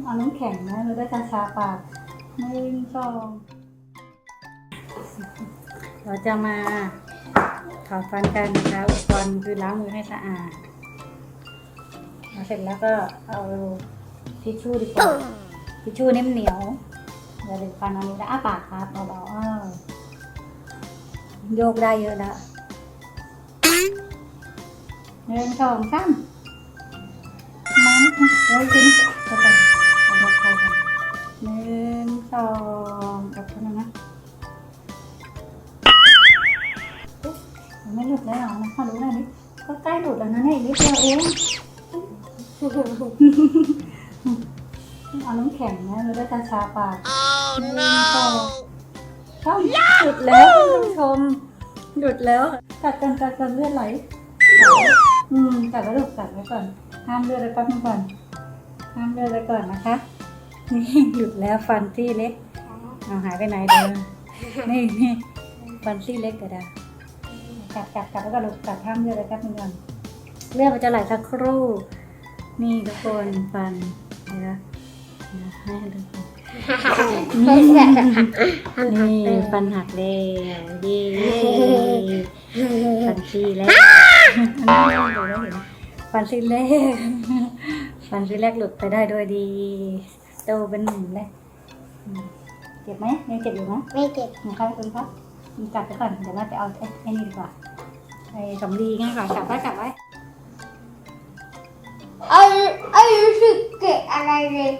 เอาน้ำแข็งนะเราได้ชาชาปากหนึ่งสองเราจะมาถอดฟันกันนะคะอุปกรณ์คือล้างมือให้สะอาดเสร็จแล้วก็เอาทิชชู่ดีกว่าทิชชู่นิ่มเหนียวเดี๋ยวเด็กฟันอันนี้แล้วอ้าปากครับเบาๆอ้าโยกได้เยอะแล้วหนึ่งสองสามมันเฮ้ยจริ ใกล้หลุดแล้วนะเนี่ยอีกนิดเดียวเองเอาน้ำแข็งนะเราได้ชาชาปากหนึ่งสองสามหยุดแล้วคุณผู้ชมหยุดแล้วกัดกันกัดกันเลือดไหลอืมกัดแล้วลูกกัดไว้ก่อนห้ามเลือดไว้แป๊บนึงก่อนห้ามเลือดไว้ก่อนนะคะนี่หยุดแล้วฟันซี่เล็กเอาหายไปไหนเด้อนี่นี่ฟันซี่เล็กกระดา กัดกัดกัดแล้วก็ลูกกัดห้ามเลือดไว้แป๊บนึงก่อนเลือดมันจะไหลสักครู่ นี่ทุกคนฟันนะคะนะให้ทุกคนนี่ฟันหักแล้วเย้ฟันซี่แรกอันนี้เราได้เห็นฟันซี่แรกฟันซี่แรกหลุดไปได้ด้วยดีโตเป็นหนุ่มเลยอืมเจ็บไหมยังเจ็บอยู่ไหมไม่เก็บนะคะคุณครับมี กัดไปก่อน เดี๋ยวแม่ไปเอาไอ้ไอนี่ดีกว่าไอ้สมรีง่ายกว่ากลับไว้จับไว้ไอ้ไอ้รู้สึกเก็บอะไรเลย